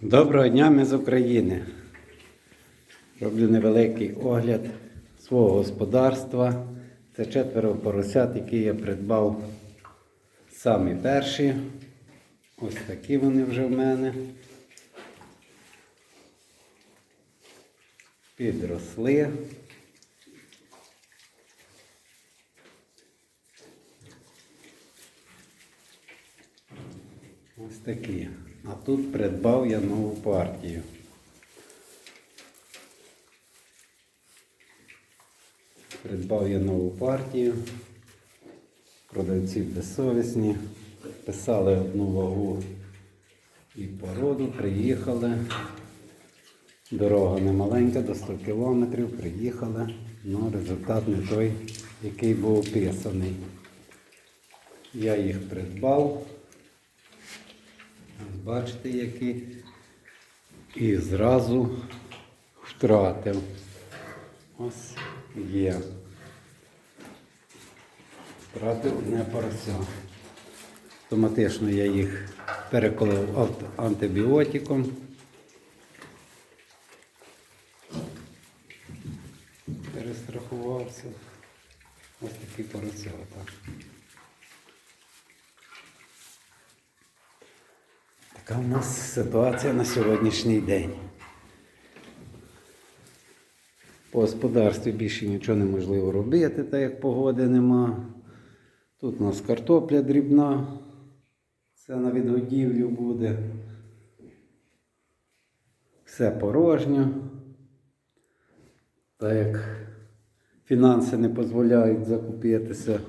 Доброго дня, ми з України. Роблю невеликий огляд свого господарства. Це четверо поросят, які я придбав самі перші. Ось такі вони вже в мене. Підросли. Ось такі. А тут придбав я нову партію. Придбав я нову партію. Продавці безсовісні. Писали одну вагу і породу, приїхали. Дорога не маленька, до 100 кілометрів, приїхали. але результат не той, який був описаний. Я їх придбав. Бачите, які. І зразу втратив. Ось є. Втратив одне порося. Автоматично я їх переколив антибіотиком. Перестрахувався. Ось такі поросята. Така в нас ситуація на сьогоднішній день. По господарстві більше нічого неможливо робити, так як погоди нема. Тут у нас картопля дрібна. Це на відгодівлю буде. Все порожньо. Так як фінанси не дозволяють закупитися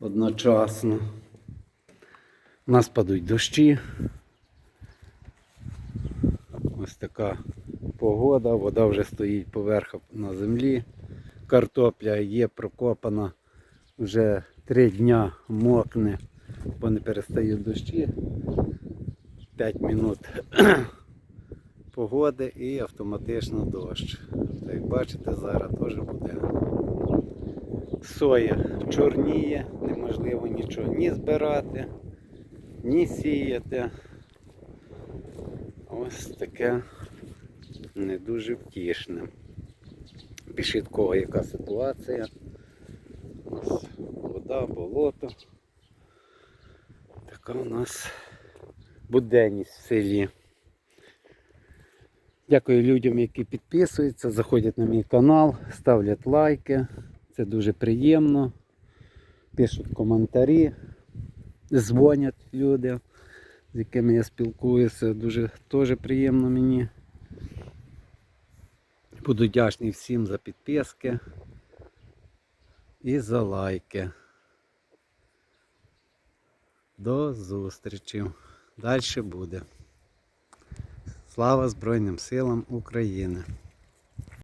одночасно. У нас падуть дощі. Ось така погода, вода вже стоїть поверх на землі. Картопля є прокопана вже три дня мокне, бо не перестають дощі. 5 минут погоди і автоматично дощ. Як бачите, зараз теж буде соя чорніє, неможливо нічого ні збирати, ні сіяти. Ось таке не дуже втішне. Пишіть кого яка ситуація. Ось вода, болото. Така у нас буденність в селі. Дякую людям, які підписуються, заходять на мій канал, ставлять лайки. Це дуже приємно. Пишуть коментарі, дзвонять люди з якими я спілкуюся, дуже теж приємно мені. Буду вдячний всім за підписки і за лайки. До зустрічі. Далі буде. Слава Збройним силам України!